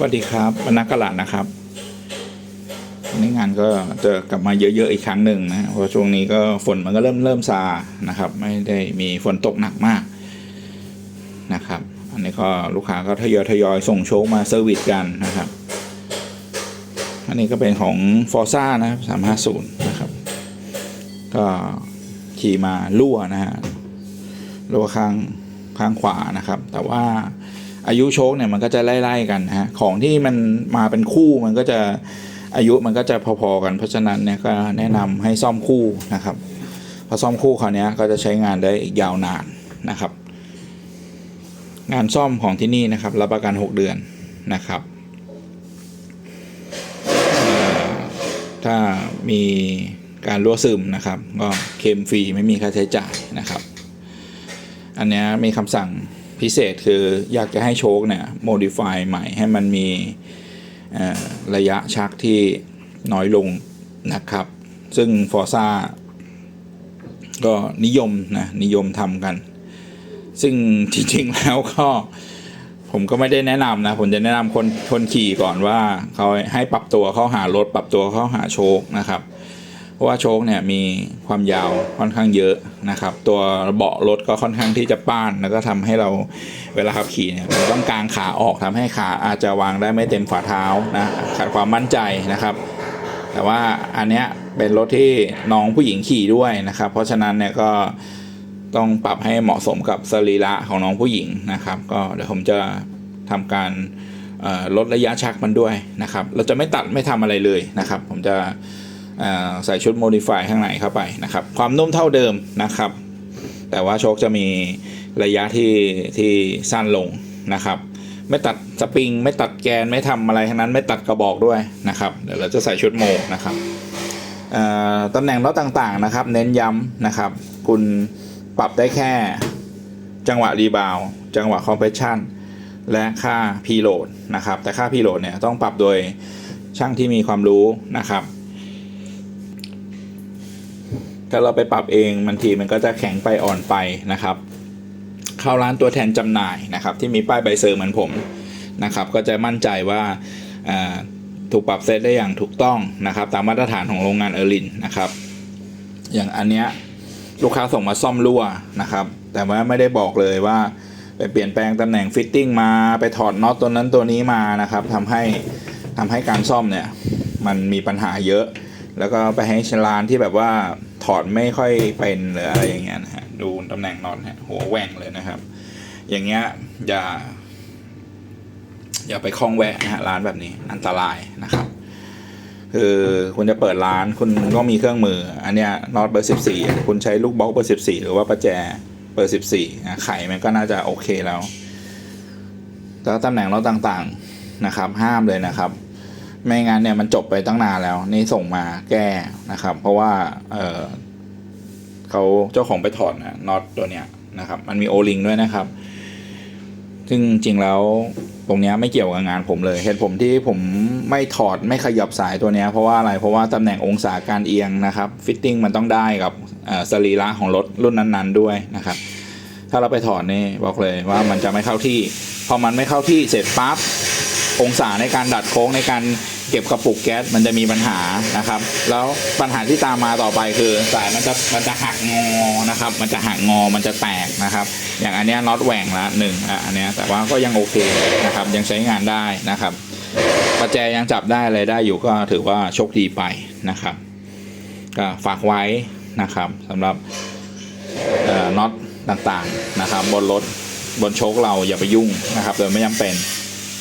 สวัสดีครับบรรณกระลาดนะครับวันนี้งานก็จะกลับมาเยอะๆอีกครั้งหนึ่งนะเพราะช่วงนี้ก็ฝนมันก็เริ่มเริ่มซานะครับ ไม่ได้มีฝนตกหนักมากนะครับ อันนี้ก็ลูกค้าก็ทยอยทยอยส่งโชคมาเซอร์วิสกันนะครับ อันนี้ก็เป็นของฟอร์ซ่านะครับสามห้าศูนย์นะครับ ก็ขี่มารั่วนะฮะรั่วข้างข้างขวานะครับ แต่ว่า อายุโชคเนี่ยมันก็จะไล่ๆกันฮะของที่มันมาเป็นคู่มันก็จะอายุมันก็จะพอๆกันเพราะฉะนั้นเนี่ยก็แนะนำให้ซ่อมคู่นะครับพอซ่อมคู่คราวเนี้ยก็จะใช้งานได้อีกยาวนานนะครับ งานซ่อมของที่นี่นะครับรับประกัน 6 เดือนนะครับถ้ามีการรั่วซึมนะครับ ก็เคลมฟรีไม่มีค่าใช้จ่ายนะครับ อันเนี้ยมีคำสั่ง พิเศษคืออยากจะให้โชคเนี่ย modify ใหม่ให้มันมีระยะชักที่น้อยลงนะครับ ซึ่ง Forza ก็นิยมนะนิยมทำกัน ซึ่งจริงๆแล้วก็ผมก็ไม่ได้แนะนำนะ ผมจะแนะนำคนคนขี่ก่อนว่าเขาให้ปรับตัวเข้าหารถปรับตัวเข้าหาโชคนะครับ เพราะว่าโชคเนี่ยมีความยาวค่อนข้างเยอะนะครับ ตัวเบาะรถก็ค่อนข้างที่จะป้าน แล้วก็ทำให้เราเวลาขับขี่เนี่ยมันต้องกางขาออกทำให้ขาอาจจะวางได้ไม่เต็มฝ่าเท้านะขาดความมั่นใจนะครับ แต่ว่าอันเนี้ยเป็นรถที่น้องผู้หญิงขี่ด้วยนะครับ เพราะฉะนั้นเนี่ยก็ต้องปรับให้เหมาะสมกับสรีระของน้องผู้หญิงนะครับ ก็เดี๋ยวผมจะทำการลดระยะชักมันด้วยนะครับ เราจะไม่ตัดไม่ทำอะไรเลยนะครับ ผมจะ ใส่ชุด modify ข้างในเข้าไปนะครับ ความนุ่มเท่าเดิมนะครับ แต่ว่าโชคจะมีระยะที่ที่สั้นลงนะครับ ไม่ตัดสปริง ไม่ตัดแกนไม่ทำอะไรทั้งนั้นไม่ตัดกระบอกด้วยนะครับ เดี๋ยวเราจะใส่ชุดโมนะครับตำแหน่งล้อต่างๆนะครับ เน้นย้ำนะครับ คุณปรับได้แค่จังหวะรีบาวจังหวะคอมเพรสชันและค่าพีโหลดนะครับ แต่ค่าพีโหลดเนี่ยต้องปรับโดยช่างที่มีความรู้นะครับ ถ้าเราไปปรับเองบางทีมันก็จะแข็งไปอ่อนไปนะครับ เข้าร้านตัวแทนจำหน่ายนะครับ ที่มีป้ายใบเซอร์เหมือนผมนะครับ ก็จะมั่นใจว่าอ่าถูกปรับเซตได้อย่างถูกต้องนะครับ ตามมาตรฐานของโรงงานเออร์ลินนะครับ อย่างอันเนี้ยลูกค้าส่งมาซ่อมรั่วนะครับ แต่ว่าไม่ได้บอกเลยว่าไปเปลี่ยนแปลงตำแหน่งฟิตติ้งมาไปถอดน็อตตัวนั้นตัวนี้มานะครับทำให้ทำให้การซ่อมเนี่ยมันมีปัญหาเยอะ แล้วก็ไปให้ชลานที่แบบว่าถอดไม่ค่อยเป็นหรืออะไรอย่างเงี้ยนะฮะดูตำแหน่งน็อตฮะหัวแหว่งเลยนะครับ อย่างเงี้ยอย่า อย่าไปคล้องแวะนะฮะร้านแบบนี้อันตรายนะครับ คือคุณจะเปิดร้านคุณก็มีเครื่องมือ อันเนี้ยน็อตเบอร์สิบสี่คุณใช้ลูกบล็อกเบอร์สิบสี่หรือว่าประแจเบอร์สิบสี่ไข่มันก็น่าจะโอเคแล้วแล้วตำแหน่งน็อตต่างๆนะครับ ห้ามเลยนะครับ ไม่งั้นเนี่ยมันจบไปตั้งนานแล้ว นี่ส่งมาแก้นะครับ เพราะว่าเออเขาเจ้าของไปถอดนะน็อตตัวเนี้ยนะครับ มันมีโอลิงด้วยนะครับ ซึ่งจริงแล้วตรงเนี้ยไม่เกี่ยวกับงานผมเลยเหตุผมที่ผมไม่ถอดไม่ขยับสายตัวเนี้ยเพราะว่าอะไรเพราะว่าตำแหน่งองศาการเอียงนะครับฟิตติ้งมันต้องได้กับสรีระของรถรุ่นนั้นๆด้วยนะครับ ถ้าเราไปถอดนี่บอกเลยว่ามันจะไม่เข้าที่ พอมันไม่เข้าที่เสร็จปั๊บ องศาในการดัดโค้งในการเก็บกระปุกแก๊สมันจะมีปัญหานะครับ แล้วปัญหาที่ตามมาต่อไปคือสายมันจะมันจะหักงอนะครับ มันจะหักงอมันจะแตกนะครับ อย่างอันเนี้ยน็อตแหว่งละหนึ่งอะอันเนี้ยแต่ว่าก็ยังโอเคนะครับยังใช้งานได้นะครับประแจยังจับได้อะไรได้อยู่ก็ถือว่าโชคดีไปนะครับ ก็ฝากไว้นะครับสำหรับน็อตต่างๆนะครับ บนรถบนโชคเราอย่าไปยุ่งนะครับโดยไม่จำเป็น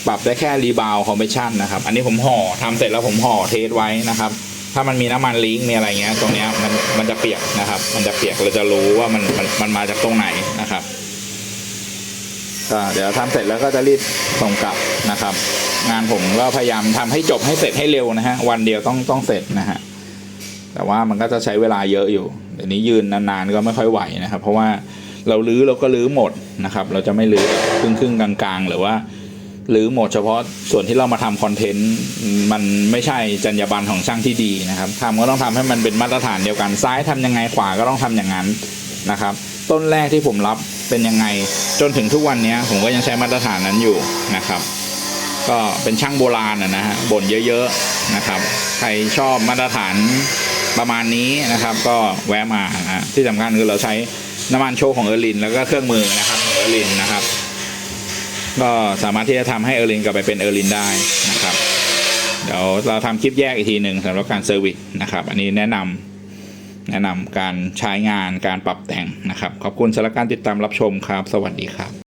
ปรับได้แค่รีบาวคอมเพรสชันนะครับ อันนี้ผมห่อทำเสร็จแล้วผมห่อเทสไว้นะครับ ถ้ามันมีน้ำมันลิงก์มีอะไรเงี้ย ตรงเนี้ยมันมันจะเปียกนะครับ มันจะเปียกเราจะรู้ว่ามันมันมันมาจากตรงไหนนะครับก็เดี๋ยวทำเสร็จแล้วก็จะรีบส่งกลับนะครับ งานผมก็พยายามทำให้จบให้เสร็จให้เร็วนะฮะวันเดียวต้องต้องเสร็จนะฮะแต่ว่ามันก็จะใช้เวลาเยอะอยู่เดี๋ยวนี้ยืนนานๆก็ไม่ค่อยไหวนะครับ เพราะว่าเราลื้อเราก็ลื้อหมดนะครับ เราจะไม่ลื้อครึ่งครึ่งๆกลางๆ หรือว่า ลื้อหมดเฉพาะส่วนที่เรามาทำคอนเทนต์มันไม่ใช่จรรยาบรรณของช่างที่ดีนะครับทำก็ต้องทำให้มันเป็นมาตรฐานเดียวกันซ้ายทำยังไงขวาก็ต้องทำอย่างนั้นนะครับ ต้นแรกที่ผมรับเป็นยังไงจนถึงทุกวันนี้ผมก็ยังใช้มาตรฐานนั้นอยู่นะครับ ก็เป็นช่างโบราณนะฮะบ่นเยอะๆนะครับ ใครชอบมาตรฐานประมาณนี้นะครับ ก็แวะมานะฮะที่สำคัญคือเราใช้น้ำมันโชคของเออร์ลิน แล้วก็เครื่องมือนะครับเออร์ลินนะครับ ก็สามารถที่จะทำให้เออร์ลินกลับไปเป็นเออร์ลินได้นะครับ เดี๋ยวเราทำคลิปแยกอีกทีหนึ่งสำหรับการเซอร์วิสนะครับ อันนี้แนะนำแนะนำการใช้งานการปรับแต่งนะครับ ขอบคุณสำหรับการติดตามรับชมครับ สวัสดีครับ